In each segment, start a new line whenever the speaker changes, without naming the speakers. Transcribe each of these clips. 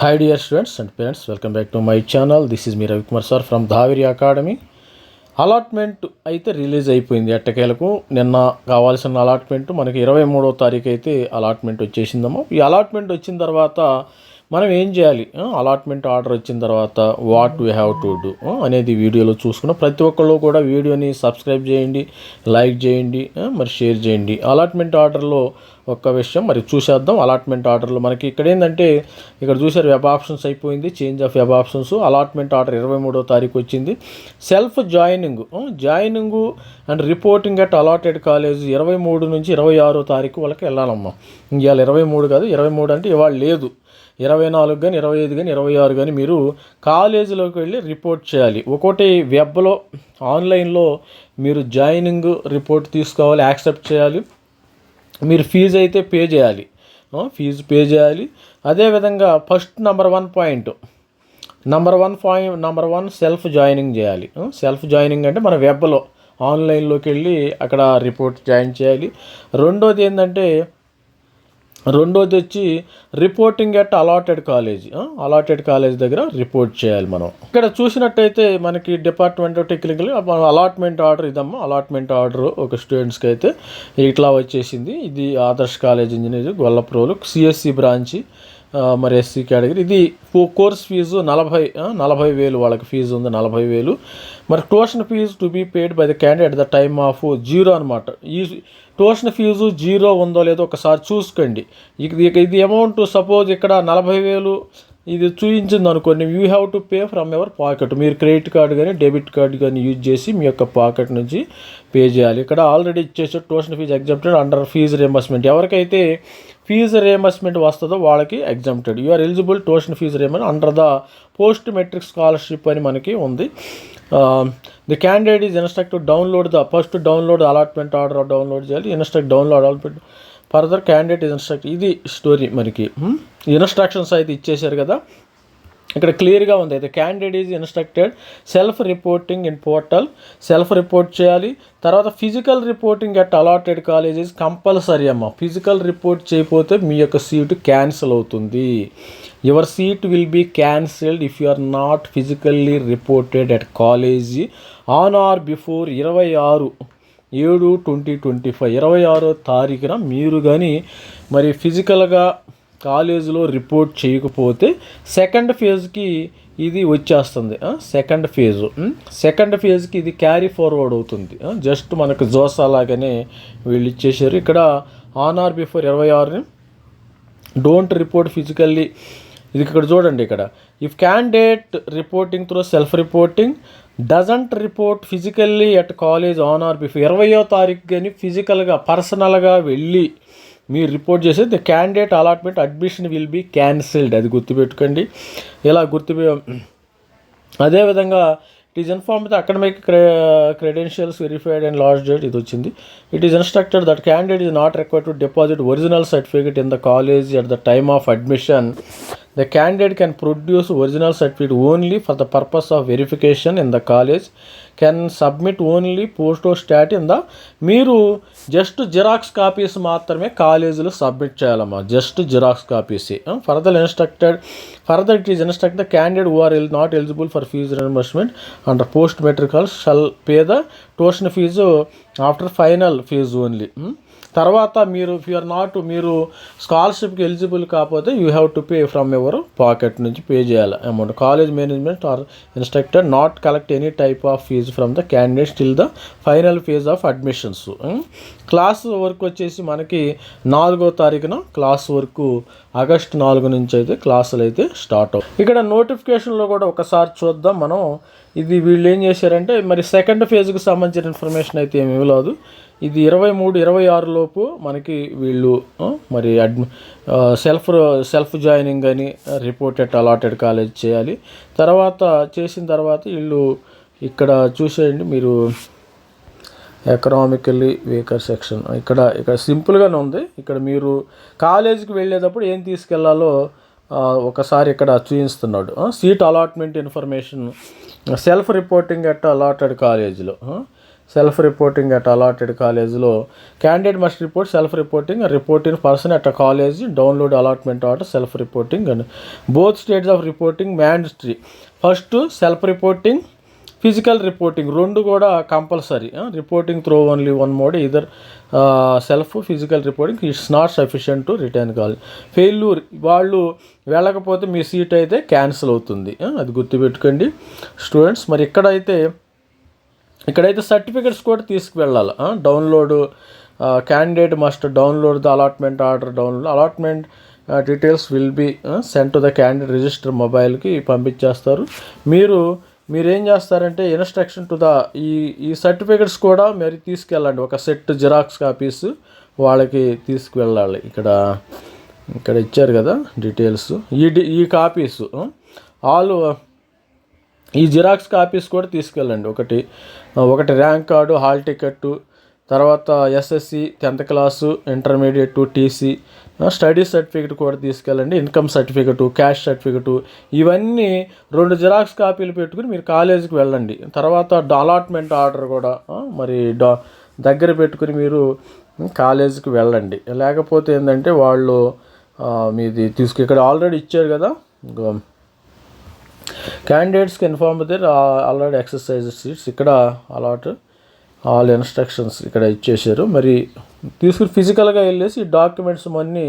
Hi dear students and parents welcome back to my channel this is me Ravikumar sir from Dhaviri academy allotment అయితే release అయిపోయింది ఎట్టకేలకు నిన్న కావాల్సిన allotment మనకి ఇరవై మూడో తారీఖు అయితే అలాట్మెంట్ వచ్చేసిందమ్మా. ఈ అలాట్మెంట్ వచ్చిన తర్వాత మనం ఏం చేయాలి? అలాట్మెంట్ ఆర్డర్ వచ్చిన తర్వాత what we have to do అనేది వీడియోలో చూసుకున్నాం ప్రతి ఒక్కళ్ళు కూడా వీడియోని సబ్స్క్రైబ్ చేయండి లైక్ చేయండి మరి షేర్ చేయండి. అలాట్మెంట్ ఆర్డర్లో ఒక్క విషయం మరి చూసేద్దాం. అలాట్మెంట్ ఆర్డర్లో మనకి ఇక్కడ ఏంటంటే ఇక్కడ చూసారు వెబ్ ఆప్షన్స్ అయిపోయింది change of web options allotment order ఇరవై మూడో తారీఖు వచ్చింది. Self joining joining and reporting at allotted college ఇరవై మూడు నుంచి ఇరవై ఆరో తారీఖు వాళ్ళకి వెళ్ళాలమ్మా. ఇవాళ ఇరవై మూడు కాదు ఇరవై మూడు అంటే ఇవాళ లేదు. ఇరవై నాలుగు కానీ ఇరవై ఐదు కానీ ఇరవై ఆరు కానీ మీరు కాలేజీలోకి వెళ్ళి రిపోర్ట్ చేయాలి. ఒకటి వెబ్లో ఆన్లైన్లో మీరు జాయినింగ్ రిపోర్ట్ తీసుకోవాలి యాక్సెప్ట్ చేయాలి. మీరు ఫీజు అయితే పే చేయాలి. ఫీజు పే చేయాలి. అదేవిధంగా first number one point number one point number one self joining చేయాలి. సెల్ఫ్ జాయినింగ్ అంటే మన వెబ్లో ఆన్లైన్లోకి వెళ్ళి అక్కడ రిపోర్ట్ జాయిన్ చేయాలి. రెండోది ఏంటంటే రెండోది వచ్చి reporting at allotted college. Allotted college దగ్గర రిపోర్ట్ చేయాలి మనం. ఇక్కడ చూసినట్టయితే మనకి డిపార్ట్మెంట్ టెక్నికల్ అలాట్మెంట్ ఆర్డర్ ఇదమ్మా. అలాట్మెంట్ ఆర్డర్ ఒక స్టూడెంట్స్కి అయితే ఇట్లా వచ్చేసింది. ఇది Adarsh college engineer Gollaprolu CSC branch మరి ఎస్సీ కేటగిరీ ఇది కోర్స్ ఫీజు నలభై నలభై వేలు వాళ్ళకి ఫీజు ఉంది నలభై వేలు. మరి tuition fee to be paid by the candidate the time of zero అనమాట ఈ ట్యూషన్ ఫీజు జీరో ఉందో లేదో ఒకసారి చూసుకోండి. ఇక ఇది అమౌంట్ సపోజ్ ఇక్కడ నలభై వేలు ఇది చూపించింది అనుకోండి. You have to pay from ever pocket మీరు క్రెడిట్ కార్డ్ కానీ డెబిట్ కార్డ్ కానీ యూజ్ చేసి మీ యొక్క పాకెట్ నుంచి పే చేయాలి. ఇక్కడ ఆల్రెడీ ఇచ్చేసే tuition fee exempted under fee reimbursement ఎవరికైతే ఫీజు రియంబర్స్మెంట్ వస్తుందో వాళ్ళకి exempted you are eligible tuition fee reimburse under the post matric scholarship అని మనకి ఉంది. The candidate is instruct download the first download allotment order download చేయాలి. Instruct download allotment further candidate instruct ఇది story మనకి. Instructions అయితే ఇచ్చేశారు కదా. ఇక్కడ క్లియర్గా ఉంది. అయితే candidate is instructed self reporting in portal self report చేయాలి. తర్వాత physical reporting at allotted colleges compulsory అమ్మ. ఫిజికల్ రిపోర్ట్ చేయకపోతే మీ యొక్క సీటు క్యాన్సిల్ అవుతుంది. Your seat will be cancelled if you are not physically reported at college on or before ఇరవై ఆరు ఏడు ట్వంటీ ట్వంటీ ఫైవ్ ఇరవై ఆరో తారీఖున మీరు కానీ మరి ఫిజికల్గా కాలేజీలో రిపోర్ట్ చేయకపోతే సెకండ్ ఫేజ్కి ఇది వచ్చేస్తుంది. Second phase. సెకండ్ ఫేజ్కి ఇది క్యారీ ఫార్వర్డ్ అవుతుంది. జస్ట్ మనకు జోసా లాగానే వీళ్ళు ఇచ్చేసారు ఇక్కడ ఆన్ ఆర్ బిఫోర్ ఇరవై ఆరుని. Don't report physically. ఇది ఇక్కడ చూడండి ఇక్కడ. If candidate reporting through self reporting doesn't report physically at college on or before ఇరవయో తారీఖు కానీ ఫిజికల్గా పర్సనల్గా వెళ్ళి మీరు రిపోర్ట్ చేసే the candidate allotment admission will be cancelled. అది గుర్తుపెట్టుకోండి. ఇలా గుర్తు అదేవిధంగా it is inform the academic క్రె credentials verified and last date ఇది వచ్చింది. It is instructed that candidate is not required to deposit original certificate in the college at the time of admission the candidate can produce original certificate only for the purpose of verification in the college can submit only post stat in the మీరు just xerox copies మాత్రమే కాలేజీలో submit చేయాలమ్మా. Just xerox copies. Further instructed further it is instruct the candidate who are not eligible for fee reimbursement and post matric shall pay the tuition fee after final fee only తర్వాత మీరు if are not మీరు స్కాలర్షిప్కి eligible కాకపోతే you have to pay from ever pocket నుంచి pay చేయాలి. Amount college management are instructor not collect any type of fee from the candidate still the final fee of admissions class work వచ్చేసి మనకి నాలుగో తారీఖున class work August నాలుగు నుంచి అయితే క్లాసులు అయితే స్టార్ట్ అవుతాయి ఇక్కడ నోటిఫికేషన్లో కూడా ఒకసారి చూద్దాం మనం. ఇది వీళ్ళు ఏం చేశారంటే మరి సెకండ్ ఫేజ్కి సంబంధించిన ఇన్ఫర్మేషన్ అయితే ఏమి ఇవ్వలేదు. ఇది ఇరవై మూడు ఇరవై ఆరు లోపు మనకి వీళ్ళు మరి అడ్మి సెల్ఫ్ సెల్ఫ్ జాయినింగ్ అని రిపోర్టెడ్ అలాటెడ్ కాలేజ్ చేయాలి. తర్వాత చేసిన తర్వాత వీళ్ళు ఇక్కడ చూసేయండి మీరు ఎకనామికల్లీ వీకర్ సెక్షన్ ఇక్కడ ఇక్కడ సింపుల్గానే ఉంది. ఇక్కడ మీరు కాలేజీకి వెళ్ళేటప్పుడు ఏం తీసుకెళ్ళాలో ఒకసారి ఇక్కడ చూపిస్తున్నాడు seat allotment information self reporting at allotted కాలేజీలో సెల్ఫ్ రిపోర్టింగ్ అట్ అలాటెడ్ కాలేజీలో candidate must report self reporting reporting person at a college download allotment order self reporting and both states of reporting mandatory first self reporting physical reporting రెండు కూడా compulsory. Reporting through only one mode either self physical reporting it's not sufficient to return call. Failure వాళ్ళు వెళ్ళకపోతే మీ seat అయితే cancel అవుతుంది. అది గుర్తుపెట్టుకోండి. Students మరి ఇక్కడైతే ఇక్కడైతే సర్టిఫికెట్స్ కూడా తీసుకువెళ్ళాలి. Download candidate must download the allotment order download allotment details will be send to the candidate register మొబైల్కి పంపించేస్తారు. మీరు మీరేం చేస్తారంటే ఇన్స్ట్రక్షన్ టు ద ఈ ఈ సర్టిఫికెట్స్ కూడా మరి తీసుకెళ్ళండి. ఒక సెట్ జిరాక్స్ కాపీస్ వాళ్ళకి తీసుకువెళ్ళాలి. ఇక్కడ ఇక్కడ ఇచ్చారు కదా డీటెయిల్స్ ఈ డి- ఈ కాపీస్ ఆల్ ఈ జిరాక్స్ కాపీస్ కూడా తీసుకెళ్ళండి. ఒకటి ఒకటి ర్యాంక్ కార్డు హాల్ టికెట్టు తర్వాత SSC tenth class intermediate TC study certificate కూడా తీసుకెళ్ళండి ఇన్కమ్ సర్టిఫికెట్ క్యాష్ సర్టిఫికెట్ ఇవన్నీ రెండు జిరాక్స్ కాపీలు పెట్టుకుని మీరు కాలేజీకి వెళ్ళండి. తర్వాత అలాట్మెంట్ ఆర్డర్ కూడా మరి డా దగ్గర పెట్టుకుని మీరు కాలేజీకి వెళ్ళండి. లేకపోతే ఏంటంటే వాళ్ళు మీది తీసుకు ఇక్కడ ఆల్రెడీ ఇచ్చారు కదా క్యాండిడేట్స్కి inform there already exercise seats ఇక్కడ అలాట్ ఆల్ ఇన్స్ట్రక్షన్స్ ఇక్కడ ఇచ్చేసారు మరి తీసుకుని ఫిజికల్గా వెళ్ళేసి ఈ డాక్యుమెంట్స్ అన్నీ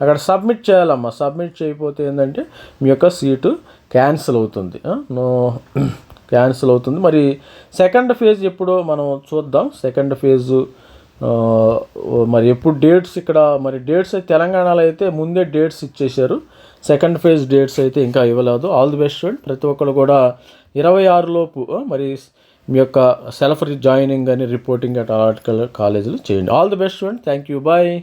అక్కడ సబ్మిట్ చేయాలమ్మా. సబ్మిట్ చేయకపోతే ఏంటంటే మీ యొక్క సీటు క్యాన్సిల్ అవుతుంది. నో క్యాన్సిల్ అవుతుంది. మరి సెకండ్ ఫేజ్ ఎప్పుడో మనం చూద్దాం. సెకండ్ ఫేజు మరి ఎప్పుడు డేట్స్ ఇక్కడ మరి డేట్స్ అయితే తెలంగాణలో అయితే ముందే డేట్స్ ఇచ్చేశారు. సెకండ్ ఫేజ్ డేట్స్ అయితే ఇంకా ఇవ్వలేదు. ఆల్ ది బెస్ట్ స్టూడెంట్ ప్రతి ఒక్కరు కూడా ఇరవై ఆరు లోపు మరి మీ యొక్క సెల్ఫ్ జాయినింగ్ అని రిపోర్టింగ్ అట్ ఆర్టికల్ కాలేజీలో చేయండి. All the best student thank you bye